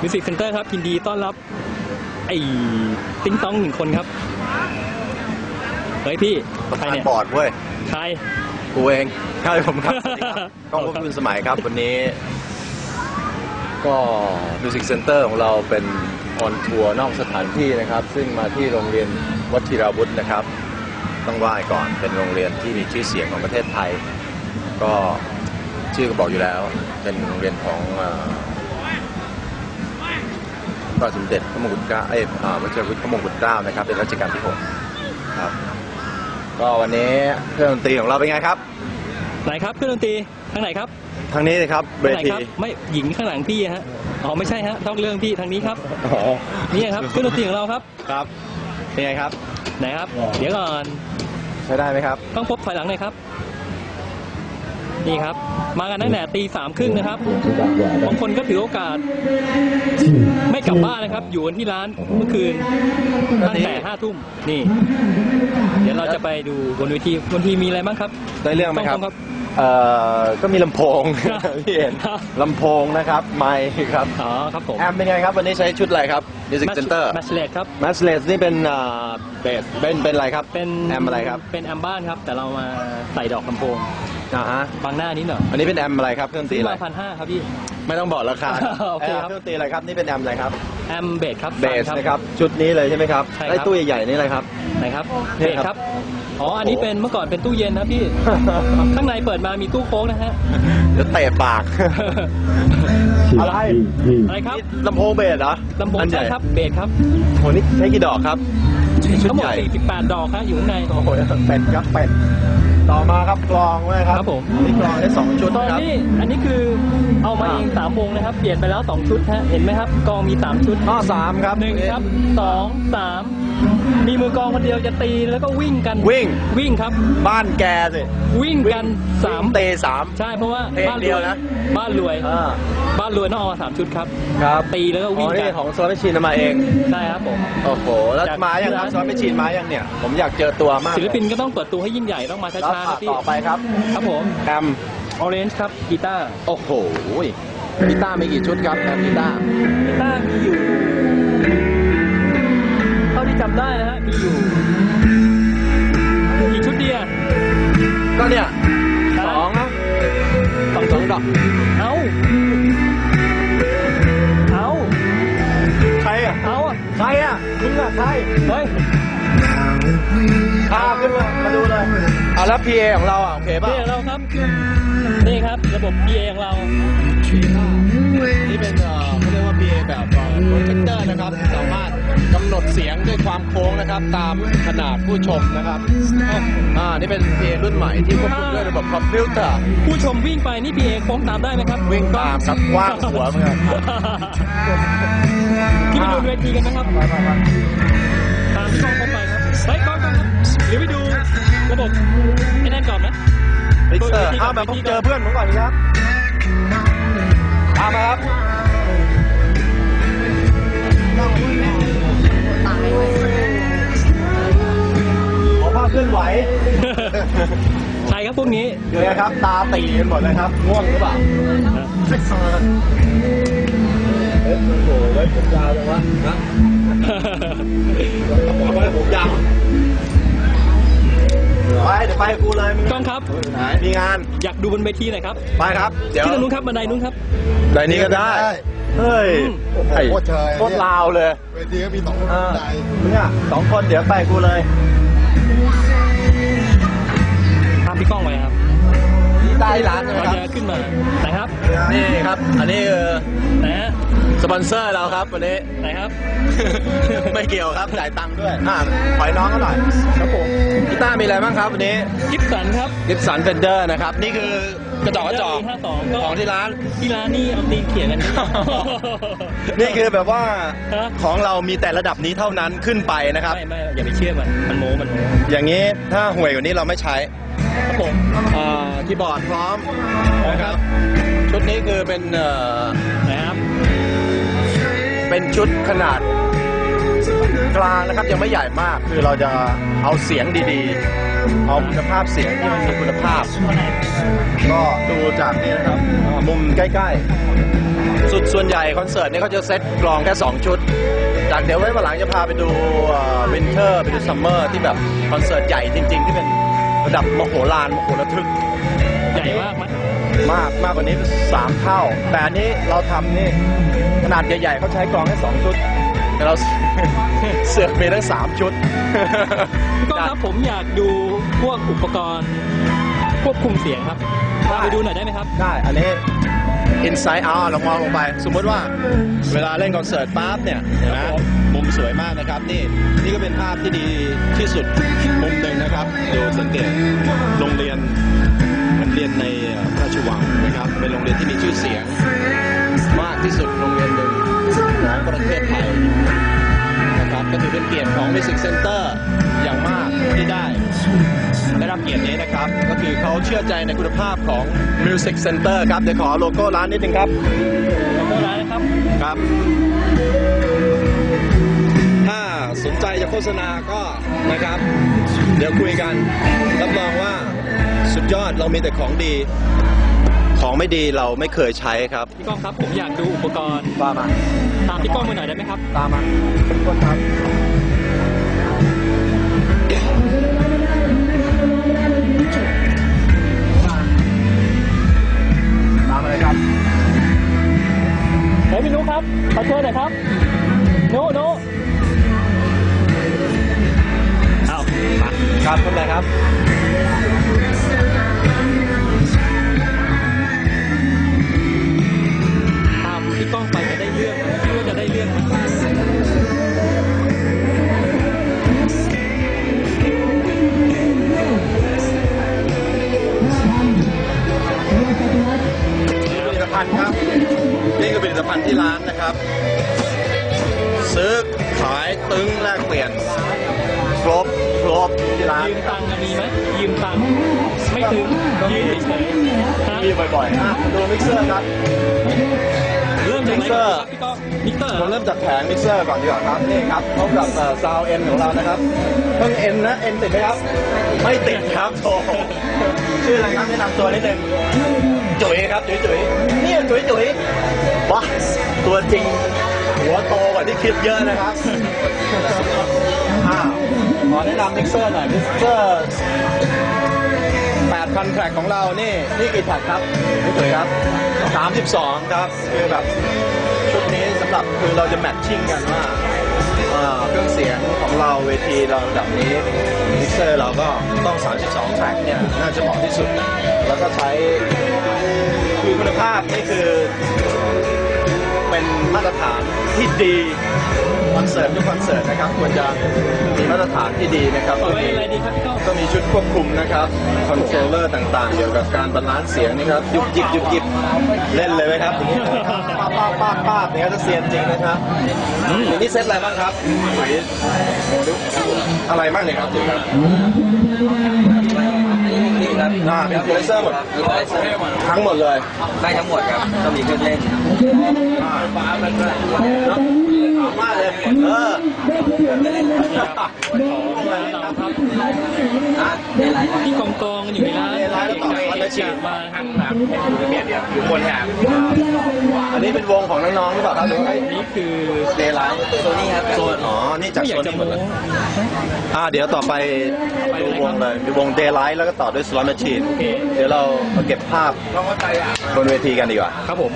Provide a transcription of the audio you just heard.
มิวสิกเซ็นเตอร์ครับยินดีต้อนรับ ไอ้ติ้งต้องหนึ่งคนครับ เฮ้ยพี่ประใครธานเนี่ยบอร์ดเว้ยใคร กูเองใช่ผมครับสวัสดีครับกล้องพบคุณสมัยครับวันนี้ ก็มิวสิกเซ็นเตอร์ของเราเป็นออนทัวร์นอกสถานที่นะครับ ซึ่งมาที่โรงเรียนวัชิราวุธนะครับ ต้องไหว้ก่อนเป็นโรงเรียนที่มีชื่อเสียงของประเทศไทย ก็ชื่อก็บอกอยู่แล้ว เป็นโรงเรียนของเอ่อ พระบาทสมเด็จพระมงกุฎเกล้าเอ้ยอ่าวัชิรวุฒิพระมงกุฎเกล้านะครับเป็นรัชกาลที่หกครับก็วันนี้เครื่องดนตรีของเราเป็นไงครับไหนครับเครื่องดนตรีทางไหนครับทางนี้เลยครับเวทางไหนทีครับไม่หญิงข้างหลังพี่ฮะอ๋อไม่ใช่ฮะต้องเรื่องพี่ทางนี้ครับอ๋อนี่ครับเครื่องดนตรีของเราครับครับเป็นไงครับไหนครับ เดี๋ยวก่อนใช้ได้ไหมครับ ต้องพบถอยหลังหน่อยครับ นี่ครับ มากันตั้งแต่ตีสามครึ่งนะครับบางคนก็ถือโอกาส ไม่กลับบ้านนะครับ อยู่กันที่ร้านเมื่อคืนตั้งแต่ห้าทุ่มนี่ เดี๋ยวเราจะไปดูบนเวทีบนเวทีมีอะไรบ้างครับ ได้เรื่องไหมครับต้องครับ เอ่อก็มีลำโพงครับพี่เห็นลำโพงนะครับไมค์ครับอ๋อครับผมแอมเป็นไงครับวันนี้ใช้ชุดอะไรครับ Music Center แมชเลตครับ m a s l e s นี่เป็นเบสเป็นเป็นอะไรครับเป็นแอมอะไรครับเป็นแอมบ้านครับ แต่เรามาใส่ดอกลำโพงอ่าฮะบางหน้านิดหน่อยอันนี้เป็นแอมอะไรครับเครื่องดนตรีซื้ออะไรมาพันห้าครับพี่ไม่ต้องบอกราคาโอเคครับเครื่องดนตรีอะไรครับนี่เป็นแอมอะไรครับแอมเบสครับเบสนะครับชุดนี้เลยใช่ไหมครับใช่ครับไอ้ตู้ใหญ่ๆนี่อะไรครับไหนครับเนี่เบยสครับครับ อ๋อ อันนี้เป็นเมื่อก่อนเป็นตู้เย็นนะพี่ ข้างในเปิดมามีตู้โค้งนะฮะเดี๋ยวเตะปาก อะไร อะไรครับนี่ลำโพงเบสเหรอลำโพงอันใหใช่ญ่ครับ เบสครับ โหนี่ใช้กี่ดอกครับ ชุดทั้งหมใหดญ่ 48 ดอกครับอยู่ข้างใน โอ้โหเป็ดครับเป็ดต่อมาครับกลองด้วยครับครับผม นี่กลองได้สองชุดตอนครับ นี้อันนี้คือ เอามาเองสามวงนะครับ เปลี่ยนไปแล้วสองชุดฮะเห็นไหมครับ กองมีสามชุดข้อสามครับหนึ่งครับสองสามมีมือกลองคนเดียวจะตีแล้วก็วิ่งกันวิ่งวิ่งครับ บ้านแกสิวิ่งกันสามเตะสามใช่เพราะว่าเพลงบ้านรเดียววยนะบ้านรวยอ่าบ้านรวยต้องเอามาสามชุดครับครับตีแล้วก็อ๋วิ่องนี่กันของโซลาร์ชินเอามาเองใช่ครับผมโอ้โหแล้วจากมายังครับที่โซร้านลาร์ชินมายังเนี่ยผมอยากเจอตัวมากศิลปินก็ต้องเปิดตัวให้ยิ่งใหญ่ต้องมาแล้วช้าๆนะพี่ต่อไปครับ ครับผมแอม ออเรนจ์ครับกีตาร์โอ้โหกีตาร์มีกี่ชุดครับแอมกีตาร์กีตาร์มีอยู่ เท่าที่จำได้นะฮะมีอยู่กี่ชุดเดียก็เนี่ยสองนะสองสองดอกเอาเอาใครอะเอาอะใครอะมึงอะใครเฮ้ย พาขึ้นมามาดูเลยเอาแล้วพีเอของเราอะโอเคป่ะนี่ของเราครับ นี่ครับระบบ PA ของเรา นี่เป็นเอ่อเขาเรียกว่า PA แบบโปรเจคเตอร์นะครับสามารถกำหนดเสียงด้วยความโค้งนะครับ ตามขนาดผู้ชมนะครับอ่านี่เป็น PA รุ่นใหม่ที่ควบคุมด้วยระบบคอมพิวเตอร์ผู้ชมวิ่งไปนี่ PA โค้งตามได้ไหมครับ วิ่งตามครับกว้างหัวเหมือนกันที่ไปดูเวทีกันนะครับ หรือไปดูระบบไอ้นั่นก่อนไหมมิกเซอร์เอาแบบผมเจอเพื่อนผมก่อนครับตามมาครับขอภาพเคลื่อนไหว ใครครับพวกนี้ เดี๋ยวนะครับ ตาตีกันหมดเลยครับ ง่วงหรือเปล่าเฮ้ยโอ้โหไว้ผมยาวจังวะนะไว้ผมยาว ไปเดี๋ยวไปกับกูเลยมึงกล้องครับ ไหนมีงาน อยากดูบนเวทีหน่อยครับไปครับ เดี๋ยวที่ตรงนู้นครับบันไดนู้นครับ ได้นี้ก็ได้ เฮ้ยโอ้โหโคตรเชยโคตรลาวเลย เวทีก็มีสองคนอ่าใหญ่เนี่ยสองคนเดี๋ยวไปกูเลย นี่ใต้ร้านใช่ไหมเราครับจะขึ้นมาไหนครับนี่ครับ อันนี้คือไหนฮะสปอนเซอร์เราครับวันนี้ ไหนครับ ไม่เกี่ยวครับจ่ายตังค์ด้วย อ่าถอยน้องเขาหน่อยครับผมกีตาร์มีอะไรบ้างครับวันนี้กิฟสันครับกิฟสันเฟนเดอร์นะครับ นี่คือกระจอกกระจอกห้าสองก็ของที่ร้าน ที่ร้านนี่เอาตีนเขียนกัน นี่คือแบบว่าฮะของเรามีแต่ระดับนี้เท่านั้นขึ้นไปนะครับ ไม่ไม่อย่าไปเชื่อมัน มันโม้มันโม้อย่างนี้ถ้าห่วยกว่านี้เราไม่ใช้ ครับผมอ่าคีย์บอร์ดพร้อมนะครับ ชุดนี้คือเป็นเอ่อนะครับ เป็นชุดขนาดกลางนะครับยังไม่ใหญ่มากคือเราจะเอาเสียงดีๆ เอาคุณภาพเสียงที่มันมีคุณภาพ ก็ดูจากนี่นะครับอ่ามุมใกล้ๆ สุดส่วนใหญ่คอนเสิร์ตเนี่ยเขาจะเซตกลองแค่ 2 ชุด จากเดี๋ยวไว้วันหลังจะพาไปดูวินเทอร์ไปดูซัมเมอร์ที่แบบคอนเสิร์ตใหญ่จริง ๆ ที่เป็น ระดับมโหฬารมโหระทึกใหญ่มากไหมมากมากกว่านี้สามเท่า แต่อันนี้เราทำนี่ขนาดใหญ่ๆเขาใช้กลองแค่สองชุด แต่เรา เสือกมีทั้งสามชุดพี่ก้องครับผมอยากดูพวกอุปกรณ์ควบคุมเสียงครับพาไปดูหน่อยได้ไหมครับ ได้ อันนี้ inside out เรามองลงไป สมมติว่าเวลาเล่นคอนเสิร์ตปั๊บเนี่ยเห็นไหมมุมสวยมากนะครับ นี่ นี่ก็เป็นภาพที่ดีที่สุดมุม หนึ่งนะครับดูสังเกตโรงเรียนมันเรียนในพระราชวังนะครับ เป็นโรงเรียนที่มีชื่อเสียง มากที่สุดโรงเรียนหนึ่งของประเทศไทยนะครับก็ถือเป็นเกียรติของ Music Center อย่างมากที่ได้ ได้รับเกียรตินี้นะครับ ก็คือเขาเชื่อใจในคุณภาพของ Music Center ครับ เดี๋ยวขอโลโก้ร้านนิดนึงครับขอบคุณร้านนะครับ ครับ ถ้าสนใจจะโฆษณาก็นะครับ เดี๋ยวคุยกันรับรองว่าสุดยอดเรามีแต่ของดี ของไม่ดีเราไม่เคยใช้ครับ พี่ก้องครับผมอยากดูอุปกรณ์ตามมาตามพี่ก้องไปหน่อยได้ไหมครับ ตามมาคนครับตามมาเลยครับเฮ้ยพี่นุครับขอเชิญหน่อยครับนุนุ ครับท่านใดครับตามพี่ก้องไปจะได้เรื่องคิดว่าจะได้เรื่องไหมผลิตภัณฑ์ครับ นี่คือผลิตภัณฑ์ที่ร้านนะครับ ซื้อขายตึ้งแลกเปลี่ยน ครบ ครบที่ร้านยืมตังค์อะมีไหมยืมตังค์ไม่ถึงยืมเฉยๆฮะมีบ่อยๆอะดูมิกเซอร์ครับเริ่มจากไหนก่อนครับพี่ก้องมิกเตอร์ผมเริ่มจากแผงมิกเซอร์ก่อนดีกว่าครับนี่ครับพบกับซาวเอ็นของเรานะครับเพิ่งเอ็นนะเอ็นติดไหมครับ ไม่ติดครับโถชื่ออะไรครับแนะนำตัวนิดนึงจุ๋ยครับจุ๋ยจุ๋ยนี่จุ๋ยจุ๋ยว้าตัวจริงหัวโตกว่าที่คิดเยอะนะครับอ้าวขอ แนะนำมิกเซอร์หน่อย มิกเซอร์8,000แทร็กของเรา นี่ นี่กี่แทร็กครับพี่ตุ๋ยครับ 32 ครับ คือแบบ ชุดนี้สำหรับคือเราจะแมทชิ่งกันว่าอ่าเครื่องเสียงของเราเวทีเราระดับนี้มิกเซอร์เราก็ต้อง 32 แทร็กเนี่ย น่าจะเหมาะที่สุด แล้วก็ใช้คือคุณภาพนี่คือ เป็นมาตรฐานที่ดีคอนเสิร์ตทุกคอนเสิร์ตนะครับควรจะมีมาตรฐานที่ดีนะครับต่อไปอะไรดีครับพี่ก้องก็มีชุดควบคุมนะครับคอนโทรลเลอร์ต่างๆ เกี่ยวกับการบาลานซ์เสียงนี่ครับยุบยิบยุบยิบเล่นเลยไหมครับป้าป้าป้าป้าเนี่ยจะเซียนจริงนะครับอันนี้เซตอะไรบ้างครับหรืออะไรบ้างเนี่ยครับจุ๋ยครับ อ่าเป็นคอมเพรสเซอร์หมดทั้งหมดเลยได้ทั้งหมดครับก็มีเครื่องเล่นมากเลยเออที่กองกองๆกันอยู่ในร้านในร้านแล้ว ต่อไปแล้วฉีดมาครับเปลี่ยนเดียวอยู่บนแถบอันนี้เป็นวงของน้องๆหรือเปล่าครับหรือว่านี่คือเดย์ไลท์โซนี่ครับโซนอ๋อนี่จากโซนนี่หมดเลยอ่าเดี๋ยวต่อไปดูวงเลยดูวง Daylight แล้วก็ต่อด้วย Slot Machine โอเคเดี๋ยวเรามาเก็บภาพบนเวทีกันดีกว่าครับผม